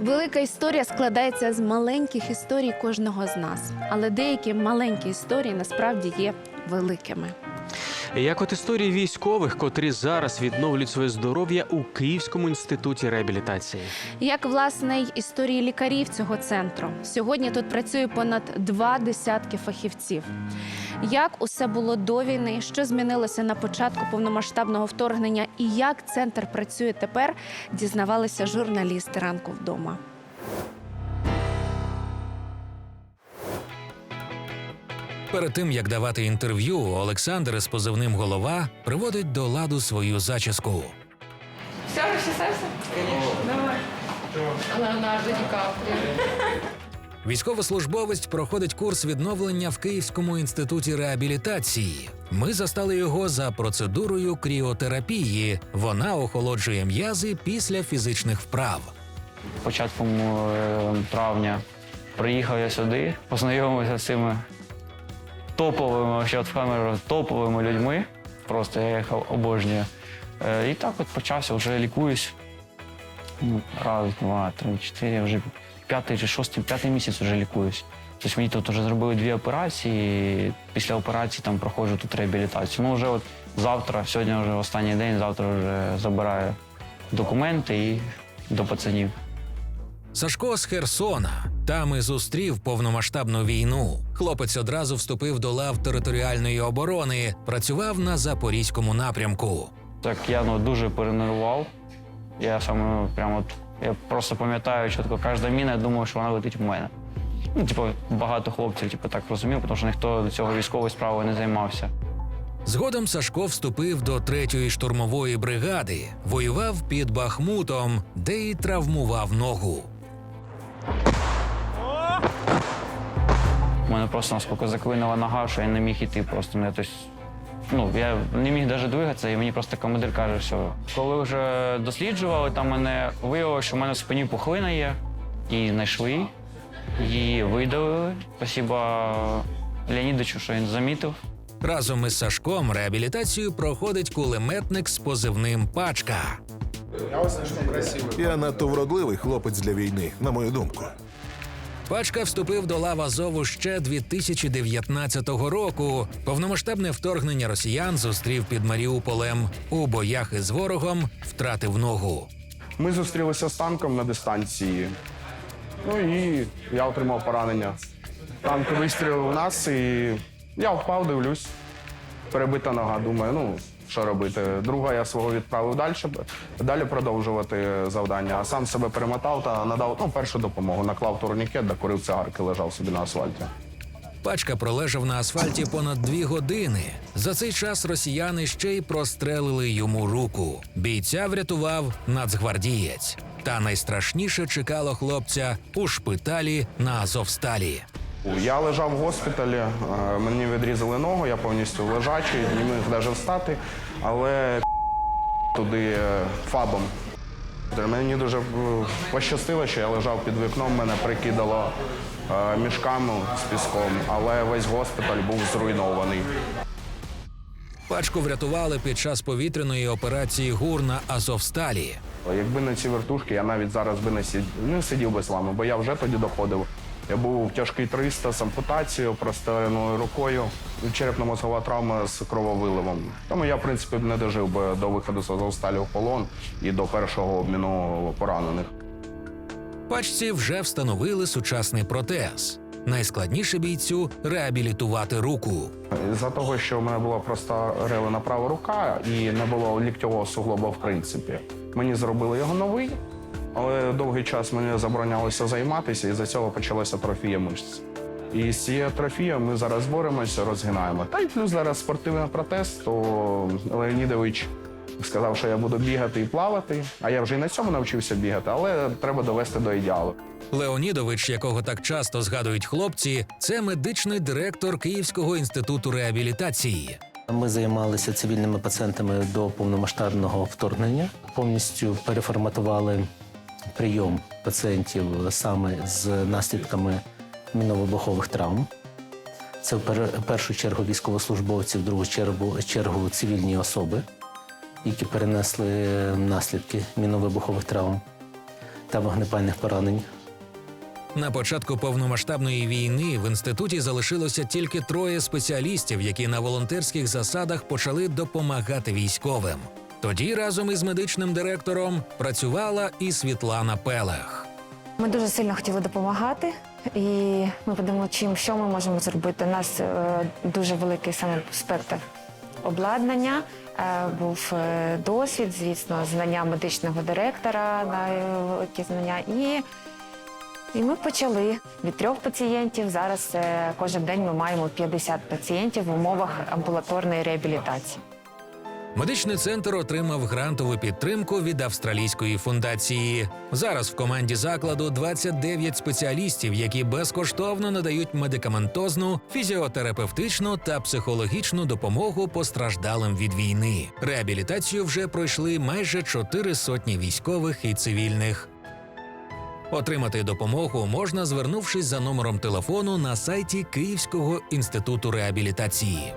Велика історія складається з маленьких історій кожного з нас, але деякі маленькі історії насправді є великими. Як от історії військових, котрі зараз відновлюють своє здоров'я у Київському інституті реабілітації. Як власне й історії лікарів цього центру. Сьогодні тут працює понад два десятки фахівців. Як усе було до війни, що змінилося на початку повномасштабного вторгнення, і як центр працює тепер, дізнавалися журналісти ранку вдома. Перед тим як давати інтерв'ю, Олександр із позивним голова приводить до ладу свою зачіску. Все, розчесався? Давай. Леонардо Ді Капріо. Військовослужбовець проходить курс відновлення в Київському інституті реабілітації. Ми застали його за процедурою кріотерапії. Вона охолоджує м'язи після фізичних вправ. початком е, травня приїхав я сюди, познайомився з цими топовими, ще топовими людьми. Просто я їх обожнюю. Е, І так от почався, вже лікуюсь. Ну, Раз, два, три, чотири, вже п'ятий чи шостий, п'ятий місяць вже лікуюсь. Тобто мені тут вже зробили дві операції. Після операції там проходжу тут реабілітацію. Ну вже от завтра, сьогодні вже останній день, завтра вже забираю документи і до пацанів. Сашко з Херсона. Там і зустрів повномасштабну війну. Хлопець одразу вступив до лав територіальної оборони, працював на запорізькому напрямку. Так я ну, дуже перенервував. Я саме прямо от, я просто пам'ятаю чітко кожна міна, я думав, що вона летить в мене. Ну, типу, багато хлопців типу, так розумів, тому що ніхто до цього військовою справою не займався. Згодом Сашко вступив до третьої штурмової бригади, воював під Бахмутом, де й травмував ногу. У мене просто наскільки заклинила нога, що я не міг іти просто. Ну, я, тобто, ну, я не міг навіть двигатися, і мені просто командир каже, що коли вже досліджували, там мене виявилося, що в мене в спині пухлина є, і знайшли, її видалили. Спасіба Леонідовичу, що він замітив. Разом із Сашком реабілітацію проходить кулеметник з позивним Пачка. Я надто вродливий хлопець для війни, на мою думку. Пачка вступив до лав Азову ще 2019 року. Повномасштабне вторгнення росіян зустрів під Маріуполем. У боях із ворогом втратив ногу. Ми зустрілися з танком на дистанції. Ну і я отримав поранення. Танк вистрілив у нас, і я впав, дивлюсь. Перебита нога. Думаю, ну що робити. Друга я свого відправив далі, далі продовжувати завдання. А сам себе перемотав та надав ну, першу допомогу. Наклав турнікет, докурив цигарки, лежав собі на асфальті. Пачка пролежав на асфальті понад дві години. За цей час росіяни ще й прострелили йому руку. Бійця врятував нацгвардієць. Та найстрашніше чекало хлопця у шпиталі на Азовсталі. Я лежав в госпіталі, е, мені відрізали ногу, я повністю лежачий, не міг навіть встати, але туди е, фабом. Мені дуже е, пощастило, що я лежав під вікном, мене прикидало мішками з піском, але весь госпіталь був зруйнований. Пачку врятували під час повітряної операції ГУР на Азовсталі. Якби не ці вертушки, я навіть зараз би не не сидів би з вами, бо я вже тоді доходив. Я був тяжкий 300 з ампутацією, простреленою рукою, черепно-мозгова травма з крововиливом. Тому я, в принципі, не дожив би до виходу з Азовсталі в полон і до першого обміну поранених. Пачці вже встановили сучасний протез. Найскладніше бійцю реабілітувати руку. За того, що в мене була просто ревена права рука і не було ліктьового суглоба, в принципі. Мені зробили його новий, але довгий час мені заборонялося займатися, і за цього почалася атрофія мишць. І з цією атрофією ми зараз боремося, розгинаємо. Та й плюс зараз спортивний протез, то Леонідович сказав, що я буду бігати і плавати. А я вже і на цьому навчився бігати, але треба довести до ідеалу. Леонідович, якого так часто згадують хлопці, це медичний директор Київського інституту реабілітації. Ми займалися цивільними пацієнтами до повномасштабного вторгнення. Повністю переформатували прийом пацієнтів саме з наслідками міновибухових травм. Це в пер- першу чергу військовослужбовці, в другу чергу, чергу цивільні особи, які перенесли наслідки міновибухових травм. та вогнепальних поранень. На початку повномасштабної війни в інституті залишилося тільки троє спеціалістів, які на волонтерських засадах почали допомагати військовим. Тоді разом із медичним директором працювала і Світлана Пелех. Ми дуже сильно хотіли допомагати, і ми подумали, чим що ми можемо зробити. У нас е, дуже великий саме спектр обладнання. Е, був е, досвід, звісно, знання медичного директора, на великі знання. І, і ми почали від трьох пацієнтів. Зараз кожен день ми маємо 50 пацієнтів в умовах амбулаторної реабілітації. Медичний центр отримав грантову підтримку від австралійської фундації. Зараз в команді закладу 29 спеціалістів, які безкоштовно надають медикаментозну, фізіотерапевтичну та психологічну допомогу постраждалим від війни. Реабілітацію вже пройшли майже чотири сотні військових і цивільних. Отримати допомогу можна, звернувшись за номером телефону на сайті Київського інституту реабілітації.